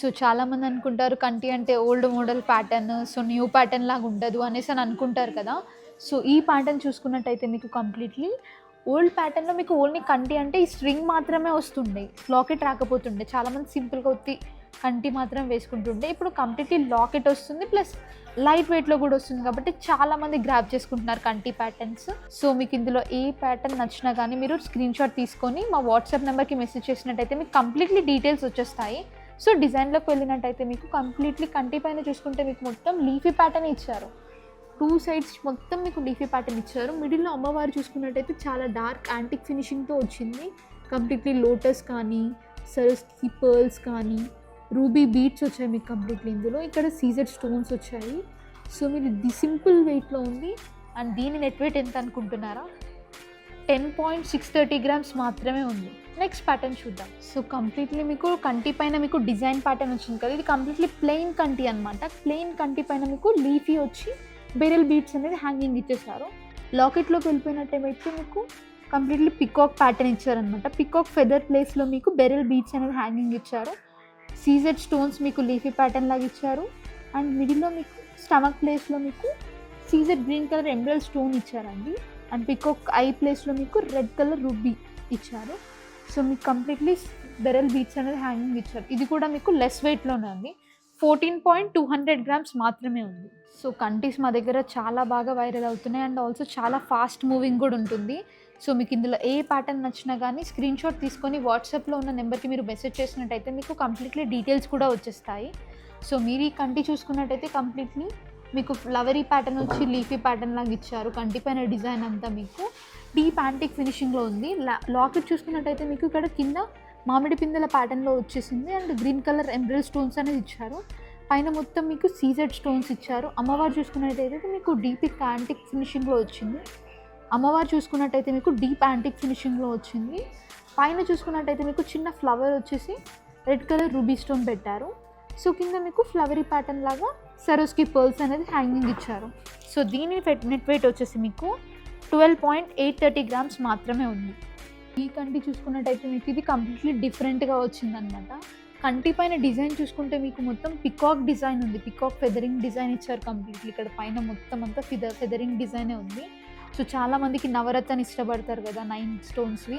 So చాలామంది అనుకుంటారు కంటి అంటే old model pattern so new pattern లాగా ఉండదు అనేసి అని అనుకుంటారు కదా. సో ఈ ప్యాటర్న్ చూసుకున్నట్టయితే మీకు కంప్లీట్లీ ఓల్డ్ ప్యాటర్న్లో మీకు ఓన్లీ కంటి అంటే ఈ స్ట్రింగ్ మాత్రమే వస్తుండే లాకెట్ రాకపోతుండే. చాలామంది సింపుల్గా వచ్చి కంటి మాత్రం వేసుకుంటుండే. ఇప్పుడు కంప్లీట్లీ లాకెట్ వస్తుంది ప్లస్ లైట్ వెయిట్లో కూడా వస్తుంది కాబట్టి చాలామంది గ్రాప్ చేసుకుంటున్నారు కంటి ప్యాటర్న్స్. సో మీకు ఇందులో ఏ ప్యాటర్న్ నచ్చినా కానీ మీరు స్క్రీన్ షాట్ తీసుకొని మా వాట్సాప్ నెంబర్కి మెసేజ్ చేసినట్టయితే మీకు కంప్లీట్లీ డీటెయిల్స్ వచ్చేస్తాయి. సో డిజైన్లోకి వెళ్ళినట్టయితే మీకు కంప్లీట్లీ కంటి పైన చూసుకుంటే మీకు మొత్తం లీఫీ ప్యాటర్న్ ఇచ్చారు. టూ సైడ్స్ మొత్తం మీకు లీఫీ ప్యాటర్న్ ఇచ్చారు. మిడిల్లో అమ్మవారు చూసుకున్నట్టయితే చాలా డార్క్ యాంటిక్ ఫినిషింగ్తో వచ్చింది. కంప్లీట్లీ లోటస్ కానీ సరస్కి పర్ల్స్ కానీ రూబీ బీట్స్ వచ్చాయి మీకు కంప్లీట్లీ ఇందులో. ఇక్కడ సీజర్ స్టోన్స్ వచ్చాయి. సో మీరు ది సింపుల్ వెయిట్లో ఉంది. అండ్ దీని నెట్ వెయిట్ ఎంత అనుకుంటున్నారా? Ten point six thirty grams మాత్రమే ఉంది. నెక్స్ట్ ప్యాటర్న్ చూద్దాం. సో కంప్లీట్లీ మీకు కంటి పైన మీకు డిజైన్ ప్యాటర్న్ వచ్చింది కదా ఇది కంప్లీట్లీ ప్లెయిన్ కంటి అనమాట ప్లెయిన్ కంటి పైన మీకు లీఫీ వచ్చి బెరల్ బీట్స్ అనేది హ్యాంగింగ్ ఇచ్చేసారు లాకెట్లోకి వెళ్ళిపోయినట్టేమైతే మీకు కంప్లీట్లీ పికాక్ ప్యాటర్న్ ఇచ్చారనమాట పికాక్ ఫెదర్ ప్లేస్లో మీకు బెరల్ బీట్స్ అనేది హ్యాంగింగ్ ఇచ్చారు. సీజెడ్ స్టోన్స్ మీకు లీఫీ ప్యాటర్న్ లాగా ఇచ్చారు. అండ్ మిడిల్లో మీకు స్టమక్ ప్లేస్లో మీకు సీజెడ్ గ్రీన్ కలర్ ఎంబ్రల్ స్టోన్ ఇచ్చారండి. అండ్ పికాక్ ఐ ప్లేస్లో మీకు రెడ్ కలర్ రుబ్బీ ఇచ్చారు. సో మీకు కంప్లీట్లీ బెరల్ బీట్స్ అనేది హ్యాంగింగ్ ఇచ్చారు ఇది కూడా మీకు లెస్ వెయిట్లోనే ఉంది. Fourteen point two hundred grams మాత్రమే ఉంది. సో కంటీస్ మా దగ్గర చాలా బాగా వైరల్ అవుతున్నాయి. అండ్ ఆల్సో చాలా ఫాస్ట్ మూవింగ్ కూడా ఉంటుంది. సో మీకు ఇందులో ఏ ప్యాటర్న్ నచ్చినా కానీ స్క్రీన్ షాట్ తీసుకొని వాట్సాప్లో ఉన్న నెంబర్కి మీరు మెసేజ్ చేసినట్టయితే మీకు కంప్లీట్లీ డీటెయిల్స్ కూడా వచ్చేస్తాయి. సో మీరు ఈ కంటి చూసుకున్నట్టయితే కంప్లీట్లీ మీకు ఫ్లవరీ ప్యాటర్న్ వచ్చి లీఫీ ప్యాటర్న్ లాగా ఇచ్చారు. కంటిపైన డిజైన్ అంతా మీకు. డీప్ యాంటిక్ ఫినిషింగ్లో ఉంది. లాకెట్ చూసుకున్నట్టయితే మీకు ఇక్కడ కింద మామిడి పిందెల ప్యాటర్న్లో వచ్చేసింది. అండ్ గ్రీన్ కలర్ ఎంబ్రిల్ స్టోన్స్ అనేది ఇచ్చారు. పైన మొత్తం మీకు సీజెడ్ స్టోన్స్ ఇచ్చారు. అమ్మవారు చూసుకున్నట్టయితే మీకు డీప్ యాంటిక్ ఫినిషింగ్లో వచ్చింది. అమ్మవారు చూసుకున్నట్టయితే మీకు డీప్ యాంటిక్ ఫినిషింగ్లో వచ్చింది. పైన చూసుకున్నట్టయితే మీకు చిన్న ఫ్లవర్ వచ్చేసి రెడ్ కలర్ రూబీ స్టోన్ పెట్టారు. సో కింద మీకు ఫ్లవరీ ప్యాటర్న్ లాగా సరోస్కి పర్ల్స్ అనేది హ్యాంగింగ్ ఇచ్చారు. సో దీని నెట్ వెయిట్ వచ్చేసి మీకు twelve point eight thirty grams మాత్రమే ఉంది. ఈ కంటి చూసుకున్నట్టయితే మీకు ఇది కంప్లీట్లీ డిఫరెంట్గా వచ్చిందనమాట కంటి పైన డిజైన్ చూసుకుంటే మీకు మొత్తం పికాక్ డిజైన్ ఉంది. పికాక్ ఫెదరింగ్ డిజైన్ ఇచ్చారు కంప్లీట్లీ ఇక్కడ పైన మొత్తం అంతా ఫిదర్ ఫెదరింగ్ డిజైనే ఉంది. సో చాలా మందికి నవరత్న ఇష్టపడతారు కదా నైన్ స్టోన్స్వి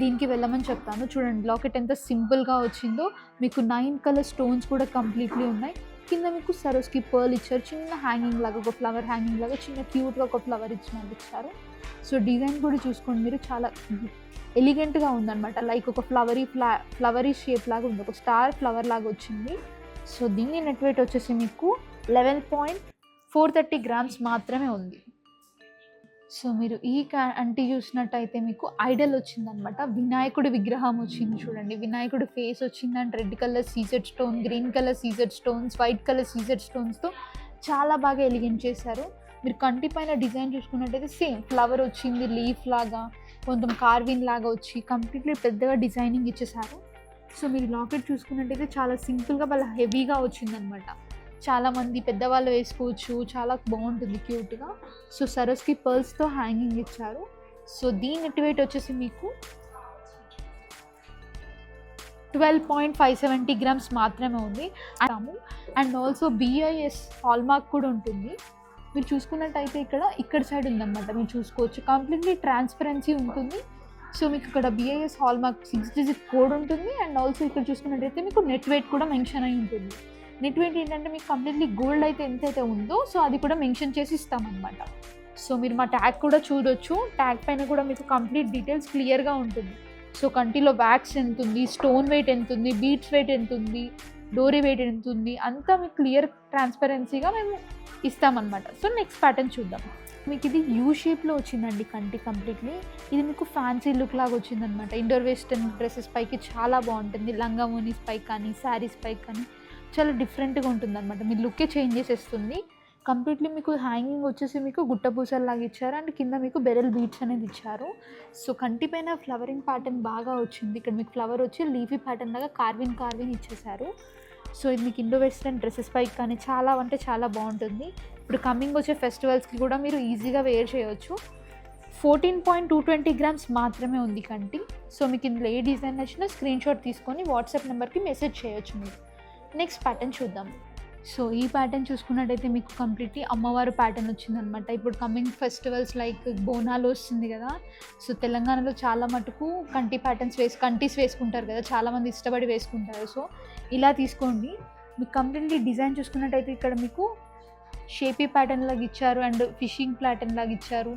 దీనికి వెళ్ళమని చెప్తాను. చూడండి లాకెట్ ఎంత సింపుల్గా వచ్చిందో. మీకు నైన్ కలర్ స్టోన్స్ కూడా కంప్లీట్లీ ఉన్నాయి. కింద మీకు సరోస్కి పర్ల్ ఇచ్చారు. చిన్న హ్యాంగింగ్ లాగా ఒక ఫ్లవర్ హ్యాంగింగ్ లాగా చిన్న క్యూట్గా ఒక ఫ్లవర్ ఇచ్చినట్టు ఇచ్చారు. సో డిజైన్ కూడా చూసుకోండి మీరు. చాలా ఎలిగెంట్గా ఉందన్నమాట. లైక్ ఒక ఫ్లవరీ ఫ్లా ఫ్లవరీ షేప్ లాగా ఉంది. ఒక స్టార్ ఫ్లవర్ లాగా వచ్చింది. సో దీని నెట్ వెయిట్ వచ్చేసి మీకు eleven point four thirty grams మాత్రమే ఉంది. సో మీరు ఈ కా చూసినట్టయితే మీకు ఐడల్ వచ్చిందనమాట. వినాయకుడి విగ్రహం వచ్చింది చూడండి. వినాయకుడి ఫేస్ వచ్చింది and red colour CZ stone green colour CZ stones white colour CZ స్టోన్స్తో చాలా బాగా ఎలిగెంట్ చేశారు. మీరు కంటి పైన డిజైన్ చూసుకున్నట్టయితే సేమ్ ఫ్లవర్ వచ్చింది లీఫ్ లాగా కొంచెం కార్వింగ్ లాగా వచ్చి కంప్లీట్లీ పెద్దగా డిజైనింగ్ ఇచ్చేసారు సో మీరు లాకెట్ చూసుకున్నట్టయితే చాలా సింపుల్గా వాళ్ళ హెవీగా వచ్చిందనమాట. చాలామంది పెద్దవాళ్ళు వేసుకోవచ్చు చాలా బాగుంటుంది క్యూట్గా. సో సరస్కి పర్ల్స్తో హ్యాంగింగ్ ఇచ్చారు. సో దీని నెట్ వెయిట్ వచ్చేసి మీకు twelve point five seventy grams మాత్రమే ఉంది. అండ్ ఆల్సో బిఐఎస్ హాల్మార్క్ కూడా ఉంటుంది. మీరు చూసుకున్నట్టయితే ఇక్కడ ఇక్కడ సైడ్ ఉందన్నమాట. మీరు చూసుకోవచ్చు. కంప్లీట్లీ ట్రాన్స్పరెన్సీ ఉంటుంది. సో మీకు ఇక్కడ BIS hallmark six digit code ఉంటుంది. అండ్ ఆల్సో ఇక్కడ చూసుకున్నట్టయితే మీకు నెట్ వెయిట్ కూడా మెన్షన్ అయి ఉంటుంది. నెట్ ఏంటంటే మీకు కంప్లీట్లీ గోల్డ్ అయితే ఎంతైతే ఉందో సో అది కూడా మెన్షన్ చేసి ఇస్తామన్నమాట. సో మీరు మా ట్యాగ్ కూడా చూడొచ్చు. ట్యాగ్ పైన కూడా మీకు కంప్లీట్ డీటెయిల్స్ క్లియర్గా ఉంటుంది. సో కంటిలో వ్యాక్స్ ఎంత ఉంది స్టోన్ వెయిట్ ఎంత ఉంది బీట్స్ వెయిట్ ఎంత ఉంది డోరీ వెయిట్ ఎంత ఉంది అంతా మీకు క్లియర్ ట్రాన్స్పరెన్సీగా మేము ఇస్తామన్నమాట. సో నెక్స్ట్ ప్యాటర్న్ చూద్దాం. మీకు ఇది యూ షేప్లో వచ్చిందండి కంటి కంప్లీట్లీ ఇది మీకు ఫ్యాన్సీ లుక్ లాగా వచ్చిందనమాట ఇండోర్ వెస్టర్న్ డ్రెస్సెస్ పైకి చాలా బాగుంటుంది. లంగా ఓనీస్ పై కానీ శారీస్ పైకి కానీ. చాలా డిఫరెంట్గా ఉంటుంది అనమాట మీ లుక్కే చేంజ్ చేసేస్తుంది. కంప్లీట్లీ మీకు హ్యాంగింగ్ వచ్చేసి మీకు గుట్టపూసల్లాగా ఇచ్చారు. అండ్ కింద మీకు బెరల్ బీట్స్ అనేది ఇచ్చారు. సో కంటిపైన ఫ్లవరింగ్ ప్యాటర్న్ బాగా వచ్చింది. ఇక్కడ మీకు ఫ్లవర్ వచ్చి లీఫీ ప్యాటర్న్ లాగా కార్వింగ్ కార్వింగ్ ఇచ్చేసారు సో ఇది మీకు ఇండో వెస్ట్రన్ డ్రెస్సెస్ పైకి కానీ చాలా అంటే చాలా బాగుంటుంది. ఇప్పుడు కమింగ్ వచ్చే ఫెస్టివల్స్కి కూడా మీరు ఈజీగా వేర్ చేయవచ్చు fourteen point two twenty grams మాత్రమే ఉంది కంటి. సో మీకు ఇందులో ఏ డిజైన్ నచ్చినా స్క్రీన్ షాట్ తీసుకొని వాట్సాప్ నెంబర్కి మెసేజ్ చేయొచ్చు మీరు. నెక్స్ట్ ప్యాటర్న్ చూద్దాం. సో ఈ ప్యాటర్న్ చూసుకున్నట్టయితే మీకు కంప్లీట్లీ అమ్మవారు ప్యాటర్న్ వచ్చిందనమాట ఇప్పుడు కమింగ్ ఫెస్టివల్స్ లైక్ బోనాలు వస్తుంది కదా. సో తెలంగాణలో చాలా మటుకు కంటి ప్యాటర్న్స్ వేసి కంటీస్ వేసుకుంటారు కదా. చాలామంది ఇష్టపడి వేసుకుంటారు. సో ఇలా తీసుకోండి. మీకు కంప్లీట్లీ డిజైన్ చూసుకున్నట్టయితే ఇక్కడ మీకు షేపీ ప్యాటర్న్ లాగా ఇచ్చారు అండ్ ఫిషింగ్ ప్యాటర్న్ లాగా ఇచ్చారు.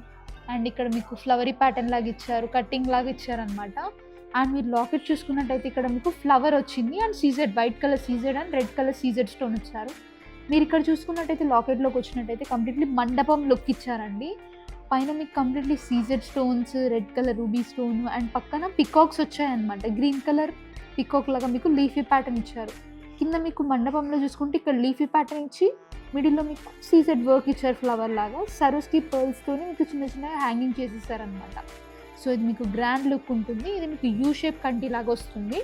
అండ్ ఇక్కడ మీకు ఫ్లవరీ ప్యాటర్న్ లాగా ఇచ్చారు కట్టింగ్ లాగా ఇచ్చారనమాట అండ్ మీరు లాకెట్ చూసుకున్నట్టయితే ఇక్కడ మీకు ఫ్లవర్ వచ్చింది and CZ white colour CZ and red colour CZ stone ఇచ్చారు. మీరు ఇక్కడ చూసుకున్నట్టయితే లాకెట్లోకి వచ్చినట్టయితే కంప్లీట్లీ మండపం లుక్ ఇచ్చారండి. పైన మీకు completely CZ stones red colour ruby stone and పక్కన పికాక్స్ వచ్చాయన్నమాట. గ్రీన్ కలర్ పికాక్ లాగా మీకు లీఫీ ప్యాటర్న్ ఇచ్చారు. కింద మీకు మండపంలో చూసుకుంటే ఇక్కడ లీఫీ ప్యాటర్న్ ఇచ్చి మిడిల్లో మీకు సీజెడ్ వర్క్ ఇచ్చారు ఫ్లవర్ లాగా. సరోస్కి పర్ల్స్తోని మీకు చిన్న చిన్న హ్యాంగింగ్ చేసేసారనమాట సో ఇది మీకు గ్రాండ్ లుక్ ఉంటుంది. ఇది మీకు యూ షేప్ కంటి లాగా వస్తుంది.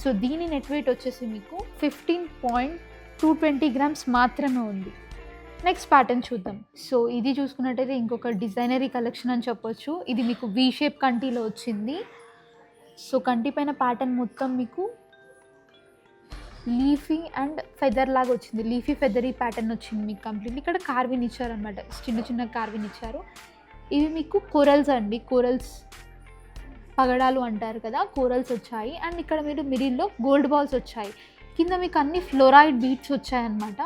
సో దీని నెట్ వెయిట్ వచ్చేసి మీకు fifteen point two twenty grams మాత్రమే ఉంది. నెక్స్ట్ ప్యాటర్న్ చూద్దాం. సో ఇది చూసుకున్నట్టయితే ఇంకొక డిజైనరీ కలెక్షన్ అని చెప్పొచ్చు. ఇది మీకు వీ షేప్ కంటిలో వచ్చింది. సో కంటి పైన ప్యాటర్న్ మొత్తం మీకు లీఫీ అండ్ ఫెదర్ లాగా వచ్చింది. లీఫీ ఫెదరీ ప్యాటర్న్ వచ్చింది మీకు కంప్లీట్లీ ఇక్కడ కార్విన్ ఇచ్చారనమాట చిన్న చిన్న కార్విన్ ఇచ్చారు. ఇవి మీకు కోరల్స్ అండి కోరల్స్ పగడాలు అంటారు కదా కోరల్స్ వచ్చాయి. అండ్ ఇక్కడ మీరు మిడిల్లో గోల్డ్ బాల్స్ వచ్చాయి. కింద మీకు అన్ని ఫ్లోరైడ్ బీట్స్ వచ్చాయన్నమాట.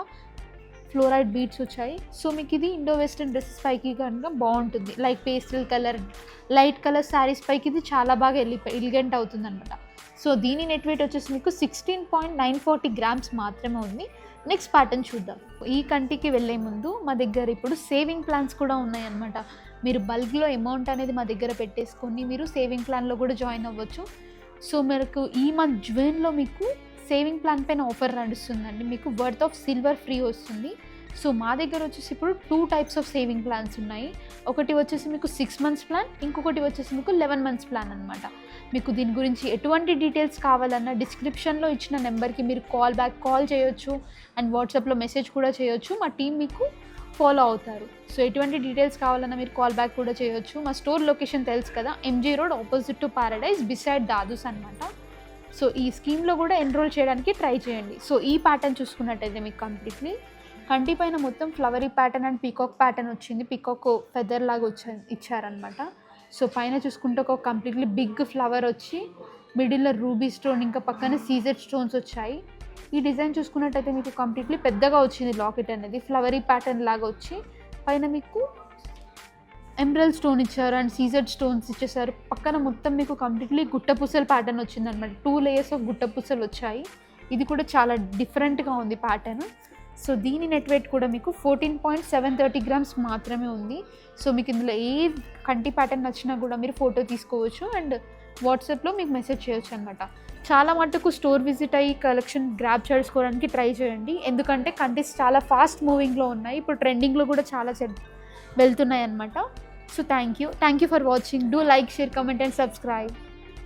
ఫ్లోరైడ్ బీట్స్ వచ్చాయి. సో మీకు ఇది ఇండో వెస్ట్రన్ డ్రెస్సెస్ పైకి కనుక బాగుంటుంది. Like pastel colour light colour saris పైకి ఇది చాలా బాగా ఎలి ఎలిగెంట్ అవుతుంది అనమాట సో దీని నెట్ వెయిట్ వచ్చేసి మీకు sixteen point nine forty grams మాత్రమే ఉంది. నెక్స్ట్ ప్యాటర్న్ చూద్దాం. ఈ కంటికి వెళ్ళే ముందు మా దగ్గర ఇప్పుడు సేవింగ్ ప్లాన్స్ కూడా ఉన్నాయన్నమాట. మీరు బల్క్లో అమౌంట్ అనేది మా దగ్గర పెట్టేసుకొని మీరు సేవింగ్ ప్లాన్లో కూడా జాయిన్ అవ్వచ్చు. సో మీకు ఈ మంత్ జూన్లో మీకు సేవింగ్ ప్లాన్ పైన ఆఫర్ నడుస్తుందండి. మీకు వర్త్ ఆఫ్ సిల్వర్ ఫ్రీ వస్తుంది. సో మా దగ్గర వచ్చేసి ఇప్పుడు two types of saving plans ఉన్నాయి. ఒకటి వచ్చేసి మీకు సిక్స్ మంత్స్ ప్లాన్ ఇంకొకటి వచ్చేసి మీకు లెవెన్ మంత్స్ ప్లాన్ అనమాట మీకు దీని గురించి ఎటువంటి డీటెయిల్స్ కావాలన్నా డిస్క్రిప్షన్లో ఇచ్చిన నెంబర్కి మీరు కాల్ బ్యాక్ కాల్ చేయొచ్చు. అండ్ వాట్సాప్లో మెసేజ్ కూడా చేయొచ్చు. మా టీం మీకు ఫాలో అవుతారు. సో ఎటువంటి డీటెయిల్స్ కావాలన్నా మీరు కాల్ బ్యాక్ కూడా చేయొచ్చు. మా స్టోర్ లొకేషన్ తెలుసు కదా MG road opposite to Paradise beside Dadu's అనమాట సో ఈ స్కీమ్లో కూడా ఎన్రోల్ చేయడానికి ట్రై చేయండి. సో ఈ ప్యాటర్న్ చూసుకున్నట్టయితే మీకు కంప్లీట్లీ కంటి పైన మొత్తం flowery pattern and peacock pattern వచ్చింది. పీకాక్ ఫెదర్ లాగా వచ్చా ఇచ్చారనమాట సో పైన చూసుకుంటే ఒక కంప్లీట్లీ బిగ్ ఫ్లవర్ వచ్చి మిడిల్లో రూబీ స్టోన్ ఇంకా పక్కన సీజర్ స్టోన్స్ వచ్చాయి. ఈ డిజైన్ చూసుకున్నట్టయితే మీకు కంప్లీట్లీ పెద్దగా వచ్చింది లాకెట్ అనేది. ఫ్లవరీ ప్యాటర్న్ లాగా వచ్చి పైన మీకు ఎమ్రల్ స్టోన్ ఇచ్చారు అండ్ సీజర్ స్టోన్స్ ఇచ్చేసారు. పక్కన మొత్తం మీకు కంప్లీట్లీ గుట్టపూసల ప్యాటర్న్ వచ్చింది అనమాట టూ లేయర్స్ ఆఫ్ గుట్టపూసలు వచ్చాయి. ఇది కూడా చాలా డిఫరెంట్గా ఉంది ప్యాటర్న్ సో దీని నెట్ వెయిట్ కూడా మీకు fourteen point seven thirty grams మాత్రమే ఉంది. సో మీకు ఇందులో ఏ కంటి ప్యాటర్న్ నచ్చినా కూడా మీరు ఫోటో తీసుకోవచ్చు. అండ్ వాట్సాప్లో మీకు మెసేజ్ చేయొచ్చు అనమాట చాలా మటుకు స్టోర్ విజిట్ అయ్యి కలెక్షన్ గ్రాప్ చేసుకోవడానికి ట్రై చేయండి. ఎందుకంటే కంటెస్ట్ చాలా ఫాస్ట్ మూవింగ్లో ఉన్నాయి. ఇప్పుడు ట్రెండింగ్లో కూడా చాలా వెళ్తున్నాయి అనమాట so thank you thank you for watching. Do like share comment and subscribe.